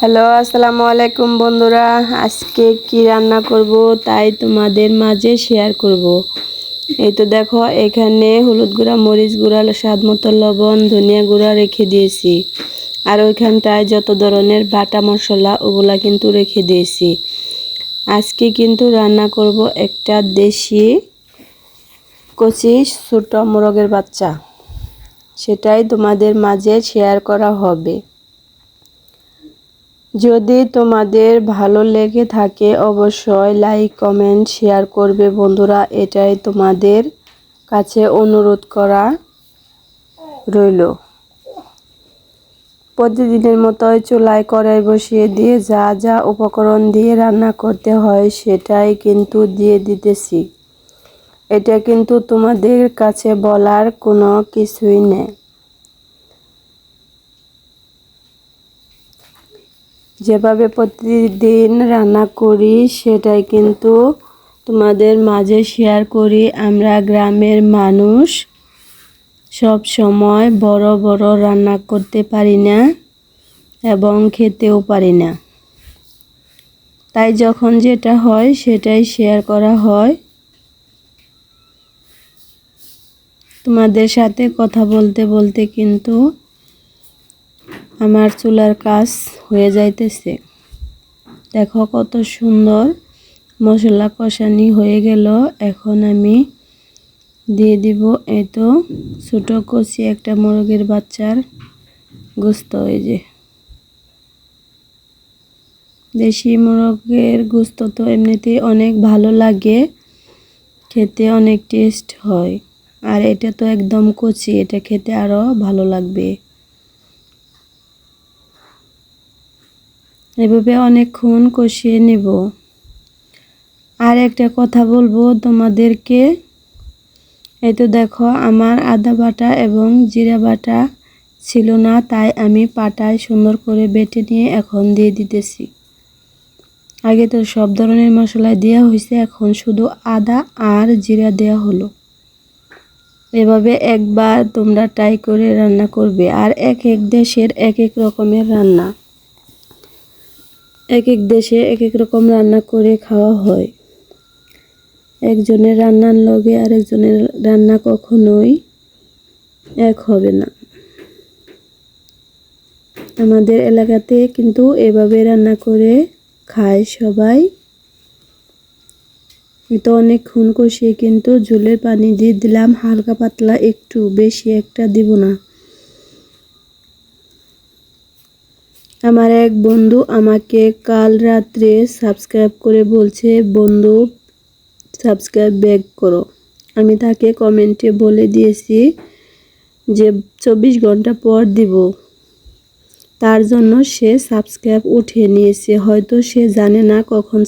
Hello, আসসালামু আলাইকুম বন্ধুরা। আজকে কি রান্না করব তাই তোমাদের মাঝে শেয়ার করব। এই তো দেখো, এখানে হলুদ গুঁড়া, মরিচ গুঁড়া, স্বাদ মতো লবণ, ধনিয়া গুঁড়া রেখে দিয়েছি। আর ওইখানটায় যত ধরনের বাটা মশলা, ওগুলা কিন্তু রেখে দিয়েছি। আজকে কিন্তু রান্না করব একটা দেশি কচি ছোট মোরগের বাচ্চা। সেটাই তোমাদের মাঝে শেয়ার করা হবে। যদি তোমাদের ভালো লেগে থাকে, অবশ্যই লাইক, কমেন্ট, শেয়ার করবে। বন্ধুরা, এটাই তোমাদের কাছে অনুরোধ করা রইল। প্রতিদিনের মতোই চুলায় কড়াই বসিয়ে দিয়ে যা যা উপকরণ দিয়ে রান্না করতে হয়, সেটাই কিন্তু দিয়ে দিতেছি। এটা কিন্তু তোমাদের কাছে বলার কোনো কিছুই নেই। যেভাবে প্রতিদিন রান্না করি, সেটাই কিন্তু তোমাদের মাঝে শেয়ার করি। আমরা গ্রামের মানুষ, সব সময় বড় বড় রান্না করতে পারি না এবং খেতেও পারি না। তাই যখন যেটা হয়, সেটাই শেয়ার করা হয়। তোমাদের সাথে কথা বলতে বলতে কিন্তু আমার চুলার কাজ হয়ে যাইতেছে। দেখো কত সুন্দর মশলা কষানি হয়ে গেল। এখন আমি দিয়ে দিব এই তো ছোটো কষি একটা মোরগের বাচ্চার গোস্ত হয়ে যে। দেশি মোরগের গোস্ত তো এমনিতেই অনেক ভালো লাগে, খেতে অনেক টেস্ট হয়। আর এটা তো একদম কচি, এটা খেতে আরও ভালো লাগবে। এভাবে অনেকক্ষণ কষিয়ে নেব। আর একটা কথা বলব তোমাদেরকে। এই তো দেখো, আমার আদা বাটা এবং জিরা বাটা ছিল না, তাই আমি পাটায় সুন্দর করে বেটে নিয়ে এখন দিয়ে দিতেছি। আগে তো সব ধরনের মশলা দেওয়া হয়েছে, এখন শুধু আদা আর জিরা দেওয়া হলো। এভাবে একবার তোমরা ট্রাই করে রান্না করবে, আর এক এক দেশের এক এক রকমের রান্না। এক এক দেশে এক এক রকম রান্না করে খাওয়া হয়। একজনের রান্নার লগে আরেকজনের রান্না কখনোই এক হবে না। আমাদের এলাকাতে কিন্তু এভাবে রান্না করে খায় সবাই। তো অনেক খুন কষিয়ে কিন্তু ঝোলের পানি দিয়ে দিলাম, হালকা পাতলা, একটু বেশি একটা দিব না। আমার এক বন্ধু আমাকে কাল রাত্রে সাবস্ক্রাইব করে বলছে, বন্ধু, সাবস্ক্রাইব ব্যাক করো। আমি তাকে কমেন্টে বলে দিয়েছি যে, চব্বিশ ঘণ্টা পর দিব। তার জন্য সে সাবস্ক্রাইব উঠিয়ে নিয়েছে। হয়তো সে জানে না কখন